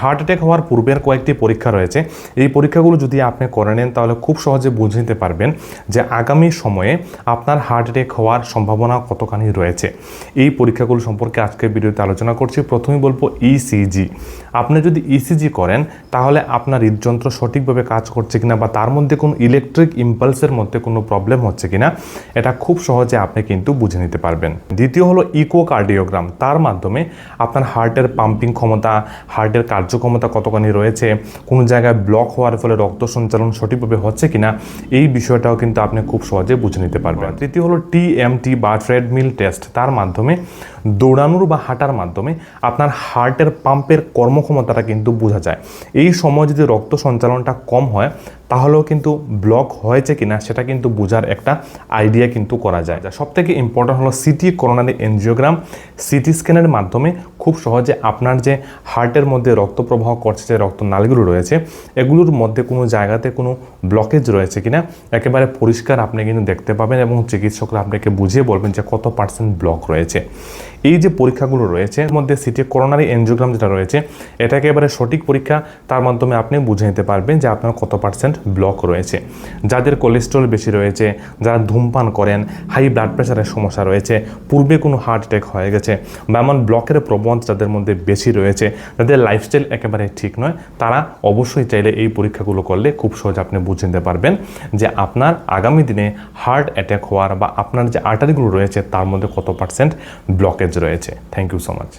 Heart attack হওয়ার পূর্বের কয়েকটি পরীক্ষা রয়েছে। এই পরীক্ষাগুলো যদি আপনি করে নেন, তাহলে খুব সহজে বুঝে নিতে পারবেন যে আগামী সময়ে আপনার হার্ট অ্যাটাক হওয়ার সম্ভাবনা কতখানি রয়েছে। এই পরীক্ষাগুলো সম্পর্কে আজকের ভিডিওতে আলোচনা করছি। প্রথমেই বলব ইসিজি আপনি যদি ইসিজি করেন, তাহলে আপনার হৃদযন্ত্র সঠিকভাবে কাজ করছে কিনা বা তার মধ্যে কোনো ইলেকট্রিক ইম্পালসের মধ্যে কোনো প্রবলেম হচ্ছে কিনা, এটা খুব সহজে আপনি কিন্তু বুঝে নিতে পারবেন। দ্বিতীয় হলো ইকোকার্ডিওগ্রাম তার মাধ্যমে আপনার হার্টের পাম্পিং ক্ষমতা হার্টের কার্যক্ষমতা কতখানি রয়েছে, কোনো জায়গায় ব্লক হওয়ার ফলে রক্ত সঞ্চালন সঠিকভাবে হচ্ছে কিনা, এই বিষয়টাও কিন্তু আপনি খুব সহজে বুঝে নিতে পারবেন। তৃতীয় হলো টিএমটি বা ট্রেডমিল টেস্ট তার মাধ্যমে দৌড়ানোর বা হাঁটার মাধ্যমে আপনার হার্টের পাম্পের কর্মক্ষমতাটা কিন্তু বোঝা যায়। এই সময় যদি রক্ত সঞ্চালনটা কম হয় তাহলেও কিন্তু ব্লক হয়েছে কিনা সেটা কিন্তু বোঝার একটা আইডিয়া কিন্তু করা যায়। যা সব থেকে ইম্পর্টেন্ট হলো সিটি করোনারি এনজিওগ্রাম সিটি স্ক্যানের মাধ্যমে খুব সহজে আপনার যে হার্টের মধ্যে রক্ত প্রবাহ করছে, যে রক্তনালীগুলো রয়েছে, এগুলোর মধ্যে কোনো জায়গাতে কোনো ব্লকেজ রয়েছে কিনা, একেবারে পরিষ্কার আপনি কিন্তু দেখতে পাবেন এবং চিকিৎসকরা আপনাকে বুঝিয়ে বলবেন যে কত পার্সেন্ট ব্লক রয়েছে। এই যে পরীক্ষাগুলো রয়েছে, এর মধ্যে সিটি করোনারি এনজিওগ্রাম যেটা রয়েছে এটা একেবারে সঠিক পরীক্ষা তার মাধ্যমে আপনি বুঝে নিতে পারবেন যে আপনার কত পার্সেন্ট ব্লক রয়েছে। যাদের কোলেস্ট্রল বেশি রয়েছে, যারা ধূমপান করেন হাই ব্লাড প্রেশারের সমস্যা রয়েছে, পূর্বে কোনো হার্ট অ্যাটাক হয়ে গেছে বা এমন ব্লকের প্রবণ যাদের মধ্যে বেশি রয়েছে, যাদের লাইফস্টাইল একেবারে ঠিক নয়, তারা অবশ্যই চাইলে এই পরীক্ষাগুলো করলে খুব সহজে আপনি বুঝে নিতে পারবেন যে আপনার আগামী দিনে হার্ট অ্যাটাক হওয়ার বা আপনার যে আর্টারিগুলো রয়েছে, তার মধ্যে কত পার্সেন্ট ব্লকেজ রয়েছে। Thank you so much